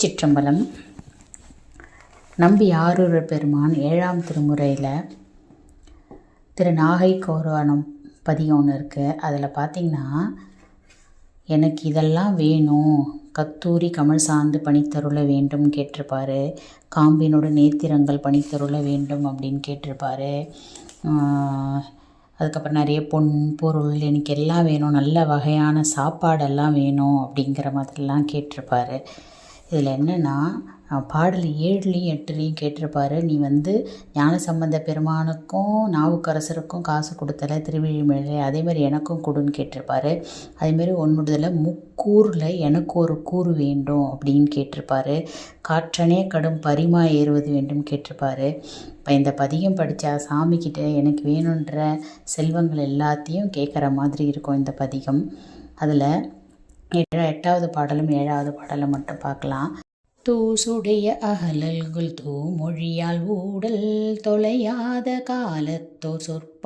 திருச்சிற்றம்பலம். நம்பி ஆரூர பெருமான் ஏழாம் திருமுறையில் திரு நாகை கௌரவனம் பதியம் ஒன்று இருக்குது அதில் பார்த்திங்கன்னா எனக்கு இதெல்லாம் வேணும். கத்தூரி கமல் சார்ந்து பணித்தருள வேண்டும் கேட்டிருப்பாரு. காம்பினோட நேத்திரங்கள் பணித்தருள வேண்டும் அப்படின்னு கேட்டிருப்பாரு. அதுக்கப்புறம் நிறைய பொன் பொருள் எனக்கு எல்லாம் வேணும். நல்ல வகையான சாப்பாடெல்லாம் வேணும் அப்படிங்கிற மாதிரிலாம் கேட்டிருப்பாரு. இதில் என்னென்னா பாடல் ஏழுலேயும் எட்டுலேயும் கேட்டிருப்பாரு. நீ வந்து ஞானசம்பந்த பெருமானுக்கும் நாவுக்கரசருக்கும் காசு கொடுத்தல திருவிழிமலையில் அதேமாதிரி எனக்கும் கொடுன்னு கேட்டிருப்பாரு. அதேமாரி ஒன்றுதில் முக்கூரில் எனக்கு ஒரு கூறு வேண்டும் அப்படின்னு கேட்டிருப்பாரு. காற்றனே கடும் பரிமா ஏறுவது வேண்டும் கேட்டிருப்பாரு. இப்போ இந்த பதிகம் படித்தா சாமிக்கிட்ட எனக்கு வேணுன்ற செல்வங்கள் எல்லாத்தையும் கேட்குற மாதிரி இருக்கும் இந்த பதிகம். அதில் எட்டாவது பாடலும் ஏழாவது பாடலும் மட்டும் பார்க்கலாம். தூசுடைய அகலல்குள் தூமொழியால் ஊடல் தொலையாத காலத்தோ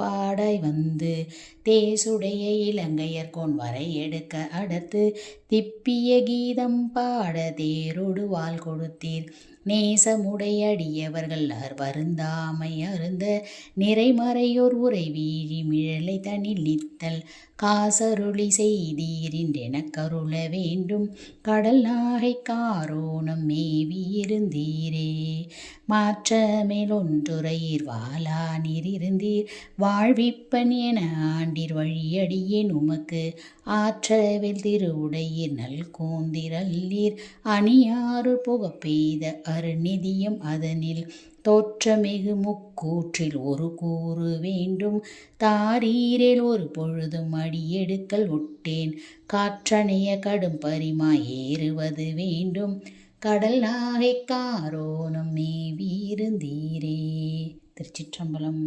சொற்பாடாய் வந்து தேசுடைய இலங்கையர்கோன் வரை எடுக்க அடுத்து திப்பிய கீதம் பாட தேரோடு வால் கொடுத்தீர். நேசமுடையடியவர்கள் அர் வருந்தாமை அருந்த நிறைமறையோர் உரை வீழி மிழலை தனிலித்தல் காசருளி செய்தீரின்றென கருள வேண்டும். கடல் நாகை காரோணம் மேவி இருந்தீரே. மேலொன்றுரையீர் ஒன்றுரையீர் நீர் இருந்தீர் வாழ்விப்பன் என ஆண்டிர் வழியடியேன் உமக்கு. ஆற்றவில் திருவுடையீர் நல் கூந்திரல்லீர் அணியாறு புக பெய்த அருநிதியம் அதனில். தோற்றமிகு முக்கூற்றில் ஒரு கூறு வேண்டும். தாரீரில் ஒரு பொழுதும் அடியெடுக்கல் ஒட்டேன். காற்றணைய கடும் பரிமா ஏறுவது வேண்டும். கடல் நாகை காரோனம் மேவியிருந்தீரே திருச்சிற்றம்பலம்